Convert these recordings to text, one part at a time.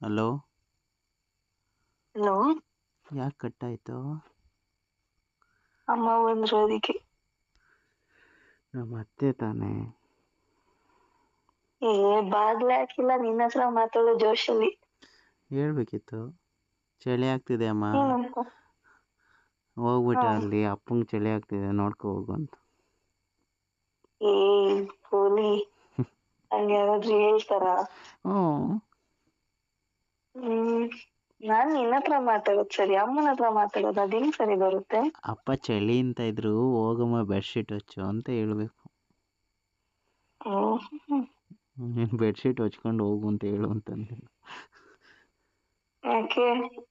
Hello hello ಯಾಕೆ ಕಟ್ಟಾಯಿತು? ಅಮ್ಮ ಬಂದ್ರು ಅದಕ್ಕೆ ನಮ್ಮ ಅತ್ತೆ ತಾನೇ. ಏ ಬಾಗ್ಲ ಹಾಕಿಲ್ಲ ನಿನ್ನ ಹತ್ರ ಮಾತಾಡೋ ಜೋಶಲ್ಲಿ. ಹೇಳ್ಬೇಕಿತ್ತು. ಚಳಿ ಆಗ್ತಿದೆ ಅಮ್ಮ. ಏನಂತ? ಹೋಗ್ಬಿಟ್ಟೆ. ಅಲ್ಲಿ ಅಪ್ಪಂಗೆ ಚಳಿ ಆಗ್ತಿದೆ ನೋಡ್ಕೊ ಹೋಗು ಅಂತ. ಏ ಪೋಲಿ. ಹಂಗೆ ಯಾರಾದ್ರೂ ಹೇಳ್ತಾರ? ಹ್ಞೂ ಹ್ಮ್ ನಾನ್ ನಿನ್ನ ಹತ್ರ ಮಾತಾಡೋದು ಸರಿ ಅಮ್ಮನ ಹತ್ರ ಮಾತಾಡೋದು ಅದೇನ್ ಸರಿ ಬರುತ್ತೆ? ಅಪ್ಪ ಚಳಿ ಅಂತ ಇದ್ರು ಹೋಗಮ್ಮ ಬೆಡ್ಶೀಟ್ ಹಚ್ಚು ಅಂತ ಹೇಳ್ಬೇಕು. ಹ್ಮ್ ನೀನು ಬೆಡ್ಶೀಟ್ ಹಚ್ಕೊಂಡು ಹೋಗು ಅಂತ ಹೇಳು ಅಂತಂದೆ. ಯಾಕೆ?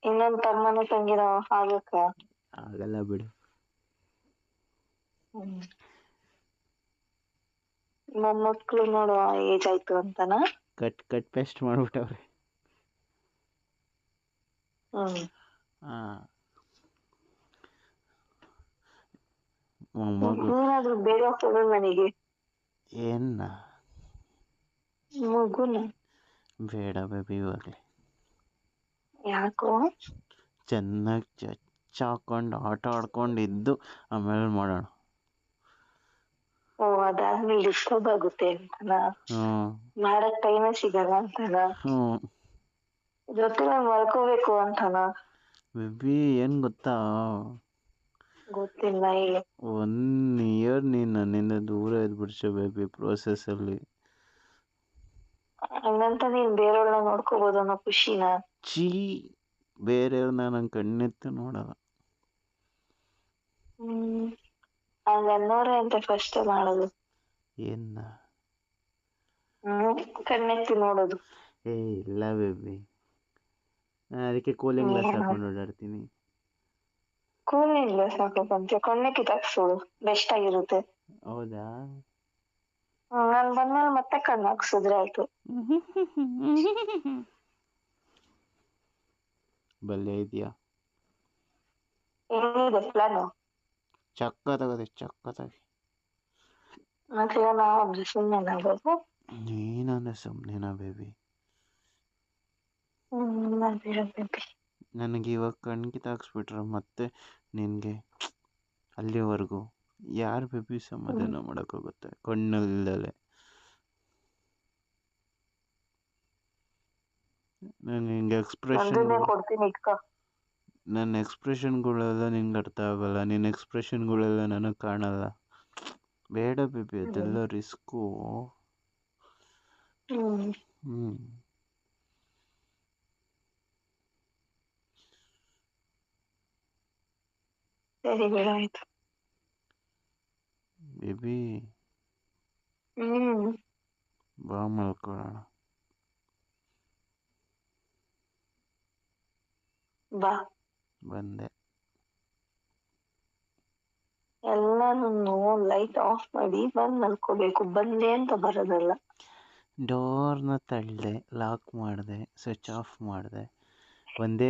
ಇನ್ನೊಂದ್ ತಮ್ಮನ ತಂಗಿನ ಆಗಕ್ಕ? ಆಗಲ್ಲ ಬಿಡು. ಹ್ಮ್. ಮೊಮ್ಮಕ್ಳು ನೋಡು ಏಜ್ ಆಯ್ತು ಅಂತನಾ? ಕಟ್ ಕಟ್ ಪೇಸ್ಟ್ ಮಾಡ್ಬಿಟ್ಟವ್ರೆ. ಹ್ಮ್ ಮೊಮ್ಮಗು ಬೇಡ ಬೇಗ ಕೊಡು ನನಗೆ ಏನ? ಮಗುನ? ಬೇಡ ಬೇಬಿ ಇವಾಗಲೇ. ಯಾಕೋ? ಚೆನ್ನಾಗಿ ಚಚ್ಚ ಹಾಕೊಂಡು ಆಟ ಆಮೇಲೆ ಮಾಡೋಣ. ಓ ಅದಾದ್ಮೇಲೆ ಡಿಸ್ಟರ್ಬ್ ಆಗುತ್ತೆ ಅಂತನಾ ಮಾಡಕ್ ಟೈಮೇ ಸಿಗಲ್ಲ ಅಂತನಾ? ಹ್ಞೂ ಜೊತೆಲೆ ಮಲ್ಕೋಬೇಕು ಅಂತನಾ? ಬೇಬಿ ಏನ್ ಗೊತ್ತಾ? ಗೊತ್ತಿಲ್ಲ ಹೇಳು. ಒನ್ ಇಯರ್ ನೀನ್ ನನ್ನಿಂದ ದೂರ ಇದ್ಬಿಡ್ಸೆ ಬೇಬಿ ಪ್ರೋಸೆಸ್ಸಲ್ಲಿ ಹಂಗಂತ ನೀನ್ ಬೇರೆಯವ್ರನ್ನ ನೋಡ್ಕೋಬಹುದು ಅನ್ನೋ ಖುಷಿನ? ಚೀ ಬೇರೆಯವ್ರನ್ನ ನಂಗೆ ಕಣ್ಣೆತ್ತು ನೋಡಲ್ಲ. ಹ್ಮ್ ಹಂಗನ್ನೋರೆ ಅಂತ ಫಸ್ಟ್ ಮಾಡೋದು. ಏನ? ಹ್ಮ್ ಕಣ್ಣೆತ್ತಿ ನೋಡೋದು. ಏ ಇಲ್ಲ ಬೇಬಿ. ನಾನು ಅದಕ್ಕೆ ಕೂಲಿಂಗ್ ಗ್ಲಾಸ್. ಹಾಕೊಂಡು ಓಡಾಡ್ತೀನಿ. ಕೂಲಿಂಗ್ ಗ್ಲಾಸ್ ಹಾಕೋಕಂತೆ ಕಣ್ಣೆ ಕಿತ್ತಾಕ್ಸೋದು ಬೆಸ್ಟ್ ಆಗಿರುತ್ತೆ. ಹೌದಾ? ನಾನು ಬಂದ್ಮೇಲೆ ಮತ್ತೆ ಕಣ್ಣು ಹಾಕ್ಸಿದ್ರೆ ಆಯ್ತು. ಬಲ್ಲೆ ಇದೆಯಾ? ಏನಿದೆ ಪ್ಲಾನು ಚಕ್ಕ ಚಕ್ಕದಾಗಿ ಚಕ್ಕ ತಗಿ ಮತ್ತೆ ನಾವು ಸುಮ್ಮನೆ ಆಗೋದು ನೀನಂದ್ರೆ ಸುಮ್ಮನೆನಾ ಬೇಬಿ. ಬೇಬಿ ನನಗೆ ಇವಾಗ ಕಣ್ಣು ಕಿತ್ತಾಕ್ಸ್ಬಿಟ್ರೆ ಮತ್ತೆ ನಿನಗೆ ಅಲ್ಲಿವರೆಗೂ ಯಾರು ಬೇಬಿ ಸಮಾಧಾನ ಮಾಡೋಕ್ಕಾಗುತ್ತೆ? ಕಣ್ಣಲ್ಲದೆ ನಾನು ಹಿಂಗೆ ಎಕ್ಸ್ಪ್ರೆಷನ್ ಕೊಡ್ತೀನಿ ಇಟ್ಕೋ. ನನ್ನ ಎಕ್ಸ್ಪ್ರೆಷನ್ಗಳೆಲ್ಲ ನಿಂಗೆ ಅರ್ಥ ಆಗಲ್ಲ. ನಿನ್ನ ಎಕ್ಸ್ಪ್ರೆಷನ್ಗಳೆಲ್ಲ ನನಗೆ ಕಾಣಲ್ಲ. ಬೇಡ ಬೇಬಿ ಅದೆಲ್ಲ ರಿಸ್ಕು ಹ್ಮ್. ಹ್ಞೂ ಸರಿ ಬಿಡು ಆಯ್ತು ಬೇಬಿ ಹ್ಮ್ ಬಾ ಮಲ್ಕೊಳ್ಳೋಣ ಬಾ ಬಂದೆ ಎಲ್ಲಾನು ಲೈಟ್ ಆಫ್ ಮಾಡಿ ಬಂದ್ ಮಲ್ಕೋಬೇಕು. ಬಂದೆ ಅಂತ ಬರೋದಲ್ಲ. ಡೋರ್ನ ತಳ್ಳಿದೆ ಲಾಕ್ ಮಾಡಿದೆ ಸ್ವಿಚ್ ಆಫ್ ಮಾಡಿದೆ. ಒಂದೇ